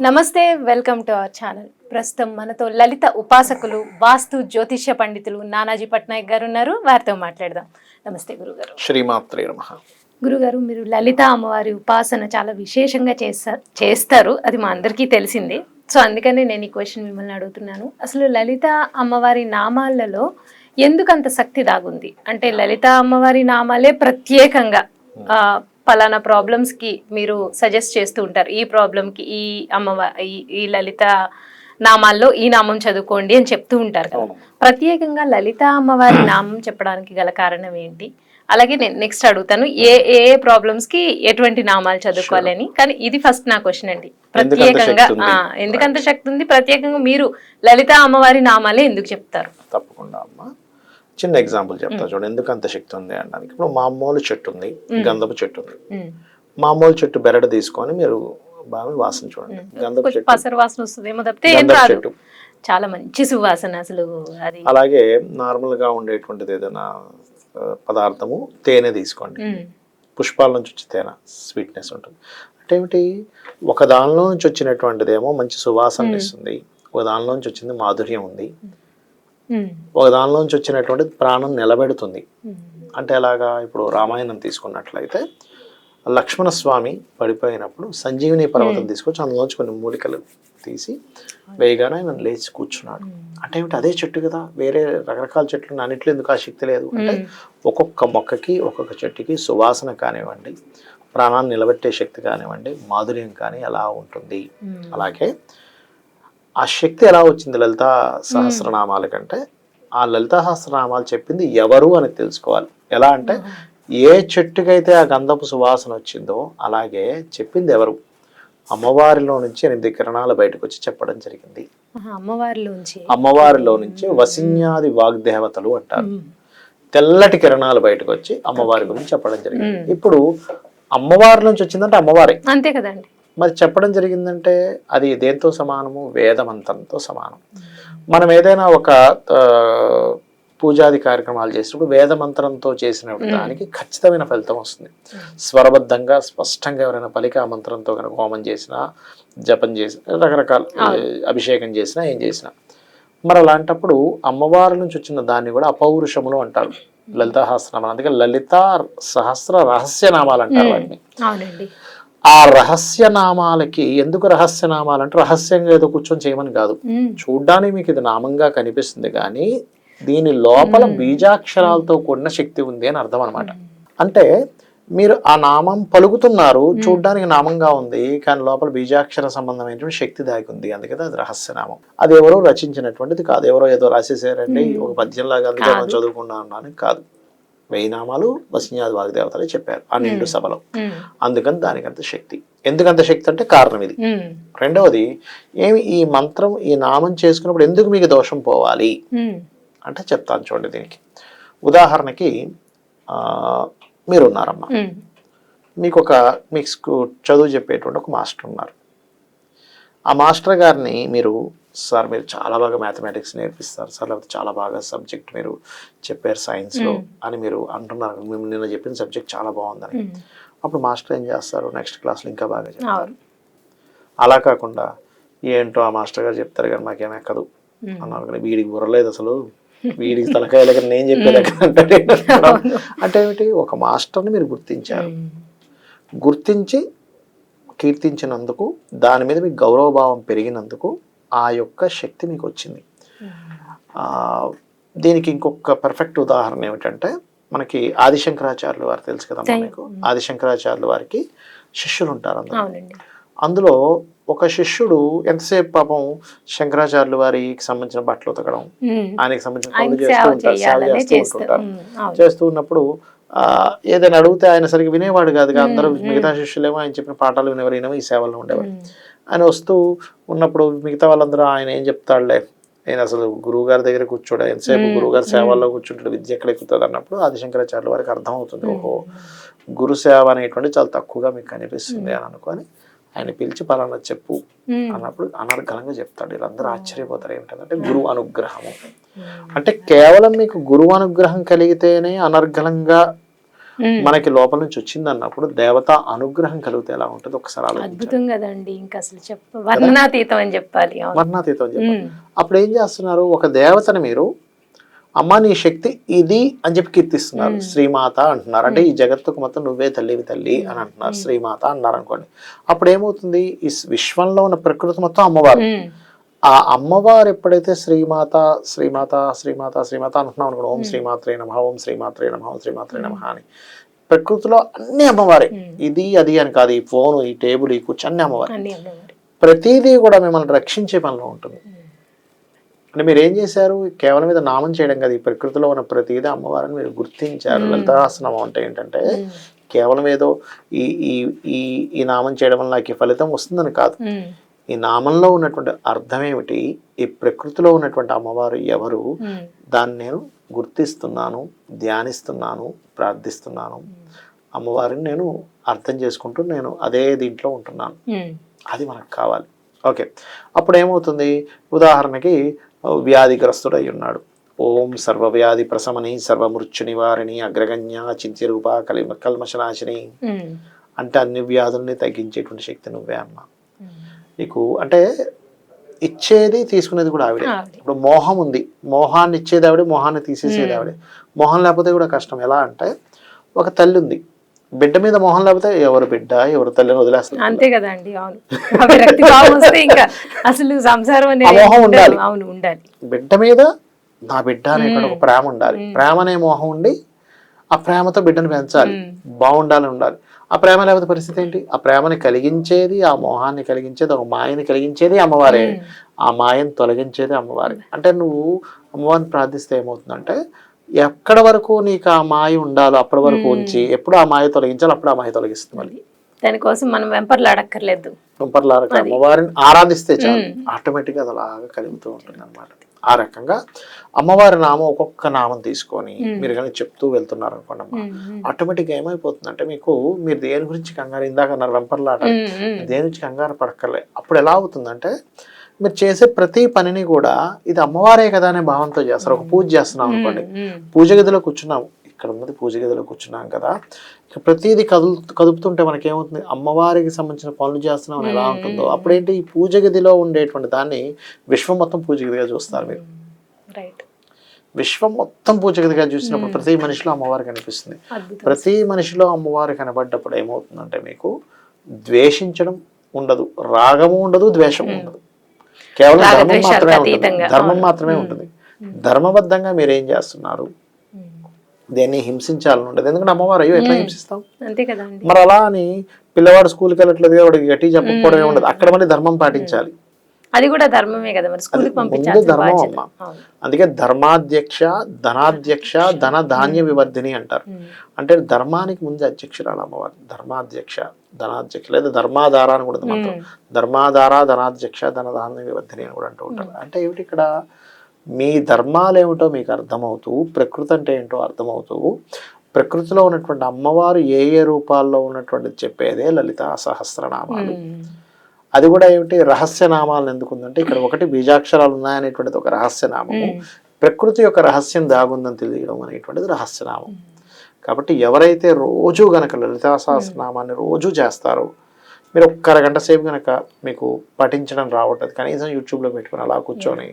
నమస్తే welcome to our channel. ప్రస్తుతం మనతో లలిత ఉపాసకులు వాస్తు జ్యోతిష్య పండితులు నానాజీ పట్నాయక్ గారు ఉన్నారు. వారితో మాట్లాడదాం. నమస్తే గురుగారు. శ్రీమాత్రే నమ. గురుగారు మీరు లలిత అమ్మవారి ఉపాసన చాలా విశేషంగా చేస్తా చేస్తారు. అది మా అందరికీ తెలిసిందే. సో అందుకని నేను ఈ క్వశ్చన్ మిమ్మల్ని అడుగుతున్నాను. అసలు లలిత అమ్మవారి నామాలలో ఎందుకు అంత శక్తి దాగుంది? అంటే లలిత అమ్మవారి నామాలే ప్రత్యేకంగా పలానా ప్రాబ్లమ్స్కి మీరు సజెస్ట్ చేస్తూ ఉంటారు. ఈ ప్రాబ్లం కి ఈ అమ్మవారి ఈ లలిత నామాల్లో ఈ నామం చదువుకోండి అని చెప్తూ ఉంటారు కదా. ప్రత్యేకంగా లలిత అమ్మవారి నామం చెప్పడానికి గల కారణం ఏంటి? అలాగే నేను నెక్స్ట్ అడుగుతాను. ఏ ఏ ప్రాబ్లమ్స్కి ఎటువంటి నామాలు చదువుకోవాలని? కానీ ఇది ఫస్ట్ నా క్వశ్చన్ అండి. ప్రత్యేకంగా ఎందుకంత శక్తి ఉంది? ప్రత్యేకంగా మీరు లలిత అమ్మవారి నామాలే ఎందుకు చెప్తారు? తప్పకుండా అమ్మ. చిన్న ఎగ్జాంపుల్ చెప్తా చూడండి. ఎందుకు అంత శక్తి ఉంది అనడానికి? ఇప్పుడు మామూలు చెట్టు ఉంది గంధపు చెట్టు ఉంది. మామూలు చెట్టు బెరడు తీసుకొని మీరు బాగా వాసన చూడండి. గంధపు చెట్టు పసరు వాసన వస్తుందేమో తప్పితే ఏం గంధపు రాదు. చెట్టు. చాలా మంచి సువాసన అసలు అది. అలాగే నార్మల్గా ఉండేటువంటిది ఏదైనా పదార్థము తేనె తీసుకోండి. పుష్పాల నుంచి వచ్చే తేనె స్వీట్నెస్ ఉంటుంది. అంటే ఏమిటి? ఒక దానిలో నుంచి వచ్చినటువంటిది ఏమో మంచి సువాసన ఇస్తుంది ఒక దానిలో నుంచి వచ్చింది మాధుర్యం ఉంది. ఒక దానిలో నుంచి వచ్చినటువంటిది ప్రాణం నిలబెడుతుంది. అంటే ఎలాగా? ఇప్పుడు రామాయణం తీసుకున్నట్లయితే లక్ష్మణ స్వామి పడిపోయినప్పుడు సంజీవిని పర్వతం తీసుకొచ్చి అందులోంచి కొన్ని మూలికలు తీసి వేయగానే ఆయన లేచి కూర్చున్నాడు. అంటే ఏమిటి? అదే చెట్టు కదా. వేరే రకరకాల చెట్లు అన్నిట్లో ఎందుకు ఆ శక్తి లేదు? అంటే ఒక్కొక్క మొక్కకి ఒక్కొక్క చెట్టుకి సువాసన కానివ్వండి ప్రాణాన్ని నిలబెట్టే శక్తి కానివ్వండి మాధుర్యం కానీ ఎలా ఉంటుంది. అలాగే ఆ శక్తి ఎలా వచ్చింది లలిత సహస్రనామాల కంటే? ఆ లలిత సహస్రనామాలు చెప్పింది ఎవరు అని తెలుసుకోవాలి. ఎలా అంటే ఏ చెట్టుకైతే ఆ గంధపు సువాసన వచ్చిందో అలాగే చెప్పింది ఎవరు? అమ్మవారిలో నుంచి ఎనిమిది కిరణాలు బయటకు వచ్చి చెప్పడం జరిగింది. అమ్మవారిలో నుంచి. వసిన్యాది వాగ్దేవతలు అంటారు. తెల్లటి కిరణాలు బయటకు వచ్చి అమ్మవారి గురించి చెప్పడం జరిగింది. ఇప్పుడు అమ్మవారి నుంచి వచ్చిందంటే అమ్మవారే. అంతే కదండి. మరి చెప్పడం జరిగిందంటే అది దేంతో సమానము? వేదమంత్రంతో సమానం. మనం ఏదైనా ఒక పూజాది కార్యక్రమాలు చేసినప్పుడు వేదమంత్రంతో చేసిన దానికి ఖచ్చితమైన ఫలితం వస్తుంది. స్వరబద్ధంగా స్పష్టంగా ఎవరైనా పలిక ఆ మంత్రంతో కనుక హోమం చేసినా జపం చేసిన రకరకాల అభిషేకం చేసినా ఏం చేసినా. మరి అలాంటప్పుడు అమ్మవారి నుంచి వచ్చిన దాన్ని కూడా అపౌరుషములు అంటారు. లలిత సహస్రనామాలు అందుకే లలిత సహస్ర రహస్యనామాలు అంటారు వాటిని. ఆ రహస్యనామాలకి ఎందుకు రహస్యనామాలు అంటే రహస్యంగా ఏదో కూర్చొని చేయమని కాదు. చూడ్డానికి మీకు ఇది నామంగా కనిపిస్తుంది కానీ దీని లోపల బీజాక్షరాలతో కూడిన శక్తి ఉంది అని అర్థం అనమాట అంటే మీరు ఆ నామం పలుకుతున్నారు చూడ్డానికి నామంగా ఉంది కానీ లోపల బీజాక్షర సంబంధమైనటువంటి శక్తి దాగి ఉంది అందుకని అది రహస్యనామం. అది ఎవరో రచించినటువంటిది కాదు. ఎవరో ఏదో రాసేసారండి ఒక పద్యంలాగా అందుకే మనం చదువుకున్నా అన్నాను. కాదు. వెయ్యి నామాలు వసిన్యాది వాగ్దేవతలే చెప్పారు ఆ నిండు సభలో. అందుకని దానికంత శక్తి ఎందుకంత శక్తి అంటే కారణం ఇది. రెండవది ఏమి ఈ మంత్రం ఈ నామం చేసుకున్నప్పుడు ఎందుకు మీకు దోషం పోవాలి. అంటే చెప్తాను చూడండి దీనికి ఉదాహరణకి మీరు ఉన్నారమ్మా. మీకు ఒక మీకు చదువు చెప్పేటువంటి ఒక మాస్టర్ ఉన్నారు ఆ మాస్టర్ గారిని మీరు సార్ మీరు చాలా బాగా మ్యాథమెటిక్స్ నేర్పిస్తారు సార్. లేకపోతే చాలా బాగా సబ్జెక్ట్ మీరు చెప్పారు సైన్స్లో అని మీరు అంటున్నారు. మేము నిన్న చెప్పిన సబ్జెక్ట్ చాలా బాగుందని. ఉమ్. అప్పుడు మాస్టర్ ఏం చేస్తారు? నెక్స్ట్ క్లాస్లో ఇంకా బాగా చెప్తారు. అలా కాకుండా ఏంటో ఆ మాస్టర్ గారు చెప్తారు కానీ మాకేం ఎక్కదు. ఉమ్. అన్నారు కానీ వీడికి బుర్రలేదు అసలు. వీడికి తలకాయ లేక నేను చెప్పేది అంటాడు ఏంటో. అంటే ఏమిటి? ఒక మాస్టర్ని మీరు గుర్తించారు. గుర్తించి కీర్తించినందుకు దాని మీద మీకు గౌరవభావం పెరిగినందుకు ఆ యొక్క శక్తి మీకు వచ్చింది ఆ, దీనికి ఇంకొక పర్ఫెక్ట్ ఉదాహరణ ఏమిటంటే మనకి ఆదిశంకరాచార్యులు వారు తెలుసు కదా మీకు? ఆదిశంకరాచార్యుల వారికి శిష్యులు ఉంటారు అందులో అందులో ఒక శిష్యుడు ఎంతసేపు పాపం శంకరాచార్యుల వారికి సంబంధించిన బట్టలు ఉతకడం. ఆయనకి సంబంధించిన పనులు చేస్తూ ఉంటారు సేవ చేస్తూ చేస్తూ ఉంటుంటారు ఉన్నప్పుడు ఆ, ఏదైనా అడిగితే ఆయన సరిగ్గా వినేవాడు కాదు అందరూ మిగతా శిష్యులేమో ఆయన చెప్పిన పాఠాలు వినేవారు ఈ సేవల్లో ఉండేవాడు. ఉమ్. ఆయన వస్తూ ఉన్నప్పుడు మిగతా వాళ్ళందరూ ఆయన ఏం చెప్తాడులే? ఆయన అసలు గురువు గారి దగ్గర కూర్చోడు ఎంతసేపు గురువు గారి సేవల్లో కూర్చుంటాడు విద్య ఎక్కడ ఎక్కుతుంది అన్నప్పుడు ఆదిశంకరాచార్యుల వారికి అర్థం అవుతుంది ఓహో గురు సేవ అనేటువంటి చాలా తక్కువగా మీకు కనిపిస్తుంది అని అనుకొని ఆయన పిలిచి పలానా చెప్పు. అన్నప్పుడు అనర్గళంగా చెప్తాడు. వీళ్ళందరూ ఆశ్చర్యపోతారు ఏమిటంటే గురువు అనుగ్రహము. అంటే కేవలం మీకు గురువు అనుగ్రహం కలిగితేనే అనర్గళంగా ఉమ్. మనకి లోపల నుంచి వచ్చింది అన్నప్పుడు దేవత అనుగ్రహం కలిగితే ఎలా ఉంటుంది ఒకసారి అద్భుతం కదండి ఇంకా అసలు చెప్ప వర్ణనాతీతం అని చెప్పాలి. వర్ణాతీతం అని చెప్పాలి. అప్పుడు ఏం చేస్తున్నారు ఒక దేవతని మీరు అమ్మ నీ శక్తి ఇది అని చెప్పి కీర్తిస్తున్నారు. శ్రీమాత అంటున్నారు. అంటే ఈ జగత్తుకు మొత్తం నువ్వే తల్లివి తల్లి అని అంటున్నారు. శ్రీమాత అన్నారు అనుకోండి. అప్పుడు ఏమవుతుంది? ఈ విశ్వంలో ఉన్న ప్రకృతి మొత్తం అమ్మవారు. ఆ అమ్మవారు ఎప్పుడైతే శ్రీమాత శ్రీమాత శ్రీమాత శ్రీమాత అంటున్నాం అనుకోండి ఓం శ్రీమాత్రే నమ ఓం శ్రీమాత్రే నమ ఓం శ్రీమాత్రే నమ అని. ప్రకృతిలో అన్ని అమ్మవారే. ఇది అది అని కాదు ఈ ఫోన్ ఈ టేబుల్ ఈ కూర్చో అన్ని అమ్మవారే. ప్రతిదీ కూడా మిమ్మల్ని రక్షించే పనిలో ఉంటుంది. అంటే మీరు ఏం చేశారు? కేవలం మీద నామం చేయడం కదా ఈ ప్రకృతిలో ఉన్న ప్రతిదీ అమ్మవారిని మీరు గుర్తించారు. లలితాసనం అంటే ఏంటంటే కేవలం ఏదో ఈ ఈ ఈ నామం చేయడం వల్ల నాకు ఈ ఫలితం వస్తుందని కాదు. ఈ నామంలో ఉన్నటువంటి అర్థం ఏమిటి ఈ ప్రకృతిలో ఉన్నటువంటి అమ్మవారు ఎవరు. దాన్ని నేను గుర్తిస్తున్నాను ధ్యానిస్తున్నాను ప్రార్థిస్తున్నాను. అమ్మవారిని నేను అర్థం చేసుకుంటూ నేను అదే దీంట్లో ఉంటున్నాను. అది మనకు కావాలి. ఓకే. అప్పుడు ఏమవుతుంది ఉదాహరణకి వ్యాధిగ్రస్తుడు అయి ఉన్నాడు. ఓం సర్వవ్యాధి ప్రశమని సర్వమృత్యు నివారిణి అగ్రగణ్య చింత్యరూప కలి కల్మషనాశిని ఉమ్. అంటే అన్ని వ్యాధుల్ని తగ్గించేటువంటి శక్తి నువ్వే అమ్మ. నీకు అంటే ఇచ్చేది తీసుకునేది కూడా ఆవిడే. ఇప్పుడు మోహం ఉంది. మోహాన్ని ఇచ్చేది ఆవిడే మోహాన్ని తీసేసేది ఆవిడే. మోహం లేకపోతే కూడా కష్టం. ఎలా అంటే ఒక తల్లి ఉంది. బిడ్డ మీద మోహం లేకపోతే ఎవరు బిడ్డ ఎవరు తల్లిని వదిలేస్తుంది అంతే కదండి అవును. ఇంకా అసలు సంసారం మోహం ఉండదు. ఉండాలి. అవును ఉండాలి. బిడ్డ మీద నా బిడ్డ అనేటువంటి ఒక ప్రేమ ఉండాలి. ప్రేమ అనే మోహం ఉండి ఆ ప్రేమతో బిడ్డను పెంచాలి. బాగుండాలని ఉండాలి. ఆ ప్రేమ లేకపోతే పరిస్థితి ఏంటి? ఆ ప్రేమని కలిగించేది ఆ మోహాన్ని కలిగించేది ఒక మాయని కలిగించేది అమ్మవారే. ఆ మాయని తొలగించేది అమ్మవారే. అంటే నువ్వు అమ్మవారిని ప్రార్థిస్తే ఏమవుతుందంటే ఎక్కడ వరకు నీకు ఆ మాయ ఉండాలో అప్పటి వరకు ఉంచి ఎప్పుడు ఆ మాయ తొలగించాలో అప్పుడు ఆ మాయ తొలగిస్తుంది మళ్ళీ. దానికోసం మనం వెంపర్లు అడక్కర్లేదు తుంపర్లారక అమ్మవారిని ఆరాధిస్తే చాలు. ఆటోమేటిక్గా అది అలాగా కలుగుతూ ఉంటుంది అనమాట ఆ రకంగా అమ్మవారి నామం ఒక్కొక్క నామం తీసుకొని మీరు కానీ చెప్తూ వెళ్తున్నారు అనుకోండి అమ్మ ఆటోమేటిక్గా ఏమైపోతుందంటే మీకు మీరు దేని గురించి కంగారు ఇందాక అన్నారు వెంపర్లాట. దేని నుంచి కంగారు పడక్కర్లే. అప్పుడు ఎలా అవుతుందంటే మీరు చేసే ప్రతి పనిని కూడా ఇది అమ్మవారే కదా అనే భావంతో చేస్తారు. ఒక పూజ చేస్తున్నాం అనుకోండి. పూజ గదిలో కూర్చున్నాం ఇక్కడ ఉన్నది పూజ గదిలో కూర్చున్నాం కదా. ఇక ప్రతిదీ కదులు కదుపుతుంటే మనకి ఏమవుతుంది అమ్మవారికి సంబంధించిన పనులు చేస్తున్నాం ఎలా ఉంటుందో. అప్పుడేంటి? ఈ పూజ గదిలో ఉండేటువంటి దాన్ని విశ్వం మొత్తం పూజ గదిగా చూస్తారు మీరు. రైట్. విశ్వం మొత్తం పూజ గదిగా చూసినప్పుడు ప్రతి మనిషిలో అమ్మవారు కనిపిస్తుంది. ప్రతి మనిషిలో అమ్మవారు కనబడ్డప్పుడు ఏమవుతుందంటే మీకు ద్వేషించడం ఉండదు రాగము ఉండదు ద్వేషము ఉండదు. కేవలం ధర్మం మాత్రమే ఉంటుంది. ధర్మం మాత్రమే ఉంటుంది. ధర్మబద్ధంగా మీరు ఏం చేస్తున్నారు. దేన్ని హింసించాలని ఉండదు. ఎందుకంటే అమ్మవారు అయ్యో ఎట్లా హింసిస్తాం అంతే మరి అలా అని పిల్లవాడు స్కూల్కి వెళ్ళట్లేదు వాడికి గట్టి చెప్పకపోవడం ఉండదు. అక్కడ మళ్ళీ ధర్మం పాటించాలి. అది కూడా ధర్మమే కదా మరి. స్కూల్కి ముందు పంపించాల్సిన ధర్మం అమ్మ. అందుకే ధర్మాధ్యక్ష ధనాధ్యక్ష ధన ధాన్య వివర్ధిని అంటారు. అంటే ధర్మానికి ముందు అధ్యక్షురాలు అమ్మవారు. ధర్మాధ్యక్ష ధనాధ్యక్ష లేదా ధర్మాధార అని కూడా మంత్రం. ధర్మాధార ధనాధ్యక్ష ధనధాన్య వివర్ధిని అని కూడా అంటూ ఉంటారు. అంటే ఏమిటి ఇక్కడ? మీ ధర్మాలు ఏమిటో మీకు అర్థమవుతూ ప్రకృతి అంటే ఏంటో అర్థమవుతూ ప్రకృతిలో ఉన్నటువంటి అమ్మవారు ఏ ఏ రూపాల్లో ఉన్నటువంటిది చెప్పేదే లలిత సహస్రనామాలు. ఉమ్. అది కూడా ఏమిటి? రహస్య నామాలను ఎందుకు ఉందంటే ఇక్కడ ఒకటి బీజాక్షరాలు ఉన్నాయనేటువంటిది ఒక రహస్య నామము. ప్రకృతి యొక్క రహస్యం దాగుందని తెలియడం అనేటువంటిది రహస్యనామం కాబట్టి ఎవరైతే రోజు గనక లలితా సహస్రనామాన్ని రోజు చేస్తారో మీరు ఒక్క అరగంట సేపు గనక మీకు పఠించడం రావట్లేదు. కనీసం యూట్యూబ్లో పెట్టుకుని అలా కూర్చొని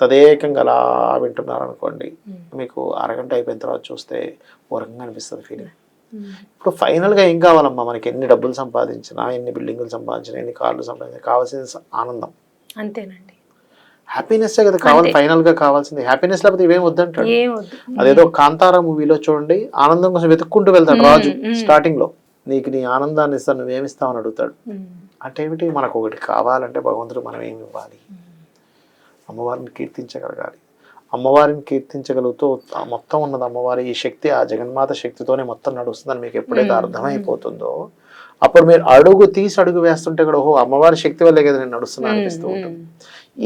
తదేకంగా అలా వింటున్నారు అనుకోండి మీకు అరగంట అయిపోయిన తర్వాత చూస్తే ఓ రకంగా అనిపిస్తుంది ఫీలింగ్. ఇప్పుడు ఫైనల్గా ఏం కావాలమ్మా? మనకి ఎన్ని డబ్బులు సంపాదించినా ఎన్ని బిల్డింగులు సంపాదించినా ఎన్ని కార్లు సంపాదించినా కావాల్సింది స- ఆనందం. అంతేనండి. హ్యాపీనెస్ కాదు కావాలి ఫైనల్గా కావాల్సింది. హ్యాపీనెస్ లేకపోతే ఇవేం వద్దంటాడు? అదేదో కాంతారా మూవీలో చూడండి ఆనందం కోసం వెతుక్కుంటూ వెళ్తాడు రాజు స్టార్టింగ్లో. నీకు నీ ఆనందాన్ని ఇస్తాను నువ్వేమిస్తావు అని అడుగుతాడు. అంటే ఏమిటి? మనకు ఒకటి కావాలంటే భగవంతుడు మనం ఏమి ఇవ్వాలి? అమ్మవారిని కీర్తించగలగాలి. అమ్మవారిని కీర్తించగలుగుతూ మొత్తం ఉన్నది అమ్మవారి ఈ శక్తి ఆ జగన్మాత శక్తితోనే మొత్తం నడుస్తుందని మీకు ఎప్పుడైతే అర్థమైపోతుందో అప్పుడు మీరు అడుగు తీసి అడుగు వేస్తుంటే కూడా ఓహో అమ్మవారి శక్తి వల్లే కదా నేను నడుస్తున్నా అనిపిస్తూ ఉంటుంది.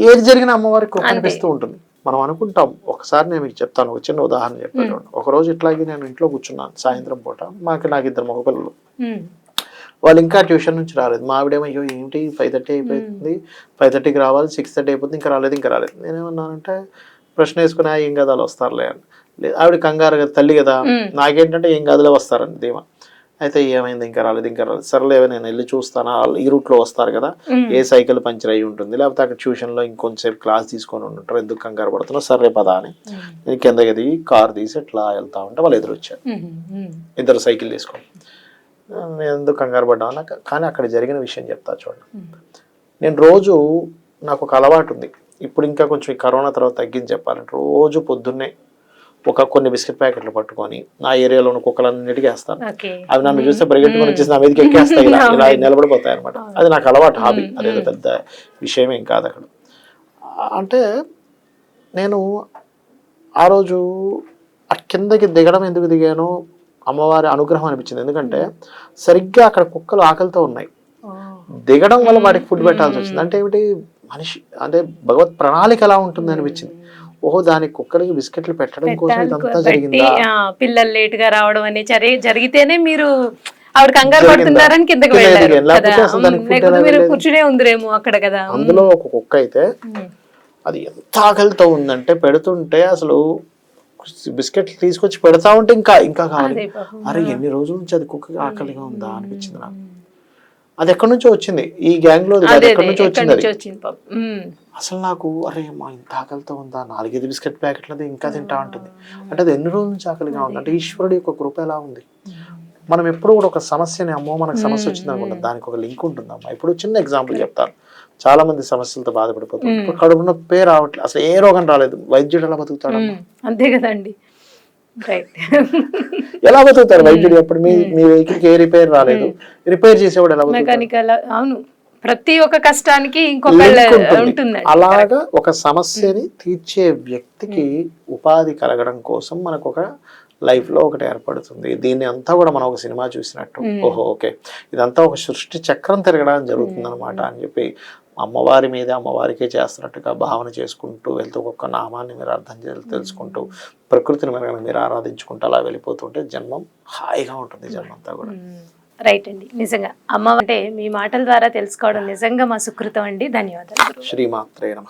ఏది జరిగినా అమ్మవారికి అనిపిస్తూ ఉంటుంది. మనం అనుకుంటాం ఒకసారి నేను మీకు చెప్తాను ఒక చిన్న ఉదాహరణ చెప్తాను చూడండి. ఒక రోజు ఇట్లాగే నేను ఇంట్లో కూర్చున్నాను సాయంత్రం పూట మాకు నాకు ఇద్దరు మగపిల్లలు. వాళ్ళు ఇంకా ట్యూషన్ నుంచి రాలేదు. మా ఆవిడేమో అయ్యో ఏంటి? ఫైవ్ థర్టీ అయిపోతుంది ఫైవ్ థర్టీకి రావాలి సిక్స్ థర్టీ అయిపోతుంది ఇంకా రాలేదు ఇంకా రాలేదు. నేనేమన్నానంటే ప్రశ్న వేసుకుని "ఆ, ఏం కదా వాళ్ళు వస్తారులే అని. లేదు ఆవిడ కంగారు కదా తల్లి కదా. నాకేంటంటే ఏం గదిలో వస్తారండి ధీమా. అయితే ఏమైంది ఇంకా రాలేదు ఇంకా రాలేదు. సర్లే నేను వెళ్ళి చూస్తాను? వాళ్ళు ఈ రూట్లో వస్తారు కదా. ఏ సైకిల్ పంచర్ అయి ఉంటుంది లేకపోతే అక్కడ ట్యూషన్లో ఇంకొంచెంసేపు క్లాస్ తీసుకొని ఉంటారు ఎందుకు కంగారు పడుతున్నావు సర్లే పదా అని. నేను కిందకి దిగి కార్ తీసి ఇట్లా వెళ్తా ఉంటే వాళ్ళు ఎదురు వచ్చారు మ్మ్. మ్మ్. ఇద్దరు సైకిల్ తీసుకొని. నేను ఎందుకు కంగారు పడ్డాను నాకు కానీ అక్కడ జరిగిన విషయం చెప్తా చూడండి. నేను రోజు నాకు ఒక అలవాటు ఉంది. ఇప్పుడు ఇంకా కొంచెం ఈ కరోనా తర్వాత తగ్గించి చెప్పాలంటే రోజు పొద్దున్నే ఒక కొన్ని బిస్కెట్ ప్యాకెట్లు పట్టుకొని నా ఏరియాలో ఉన్న కుక్కలన్నిటికీ వేస్తాను. అవి నన్ను చూస్తే పరిగెట్టుకొని వచ్చేసి నా మీదకి ఎక్కేస్తాయి ఇలా ఇలా నిలబడిపోతాయి అనమాట అది నాకు అలవాటు హాబీ. అదేదో పెద్ద విషయం ఏం కాదు అక్కడ. అంటే నేను ఆ రోజు ఆ కిందకి దిగడం ఎందుకు దిగానో అమ్మవారి అనుగ్రహం అనిపించింది. ఎందుకంటే సరిగ్గా అక్కడ కుక్కలు ఆకలితో ఉన్నాయి. దిగడం వల్ల వాటికి ఫుడ్ పెట్టాల్సి వచ్చింది. అంటే ఏమిటి? మనిషి అంటే భగవత్ ప్రణాళిక ఎలా ఉంటుంది అనిపించింది. ఓహో దానికి కుక్కలకి బిస్కెట్లు పెట్టడం కోసం ఇదంతా జరిగిందా? పిల్లలు లేట్గా రావడం అనేది జరి- జరిగితేనే మీరు ఆవిడ కంగారు జరిగిందా? పడుతున్నారని కిందకి వెళ్ళారు? కూర్చునే ఉందిరేమో అక్కడ కదా. అందులో ఒక కుక్క అయితే. అది ఎంత ఆకలితో ఉందంటే పెడుతుంటే అసలు బిస్కెట్లు తీసుకొచ్చి పెడతా ఉంటే ఇంకా ఇంకా కావాలి. అరే ఎన్ని రోజుల నుంచి అది కుక్కకి ఆకలిగా ఉందా అనిపించింది నాకు. అది ఎక్కడి నుంచో వచ్చింది? ఈ గ్యాంగ్లో ఎక్కడి నుంచో వచ్చింది. అసలు నాకు అరే మా ఇంత ఆకలితో ఉందా? నాలుగైదు బిస్కెట్ ప్యాకెట్లది ఇంకా తింటా ఉంటుంది. అంటే అది ఎన్ని రోజుల నుంచి ఆకలిగా ఉంది? అంటే ఈశ్వరుడి యొక్క కృప ఎలా ఉంది? మనం ఎప్పుడు కూడా ఒక సమస్యని అమ్మో మనకు సమస్య వచ్చింది అనుకుంటాం దానికి ఒక లింక్ ఉంటుంది అమ్మా ఇప్పుడు చిన్న ఎగ్జాంపుల్ చెప్తాను. చాలా మంది సమస్యలతో బాధపడిపోతారు. ఇప్పుడు కడుపు నొప్పే రావట్లేదు అసలు ఏ రోగం రాలేదు. వైద్యుడు ఎలా బతుకుతాడు. అంతే కదండి. ఎలా బతుకుతారు వైద్యుడు ఎప్పుడు? మీ మీ వెహికల్కి ఏ రిపేర్ రాలేదు. రిపేర్ చేసేవాడు ఎలా మెకానికల్ అవును. ప్రతి ఒక్క కష్టానికి ఇంకొక అలాగా ఒక సమస్యని తీర్చే వ్యక్తికి ఉపాధి కలగడం కోసం మనకు ఒక లైఫ్లో ఒకటి ఏర్పడుతుంది. దీన్ని అంతా కూడా మనం ఒక సినిమా చూసినట్టు. ఓహో ఓకే. ఇదంతా ఒక సృష్టి చక్రం తిరగడం జరుగుతుంది అనమాట అని చెప్పి అమ్మవారి మీద అమ్మవారికే చేస్తున్నట్టుగా భావన చేసుకుంటూ వెళ్తూ ఒక్కొక్క నామాన్ని మీరు అర్థం తెలుసుకుంటూ ప్రకృతిని మీరు కనుక మీరు ఆరాధించుకుంటూ అలా వెళ్ళిపోతుంటే జన్మం హాయిగా ఉంటుంది జన్మంతా కూడా. రైట్ అండి. నిజంగా అమ్మ అంటే మీ మాటల ద్వారా తెలుసుకోవడం నిజంగా మా సుకృతం అండి. ధన్యవాదాలు. శ్రీమాత్రే నమ.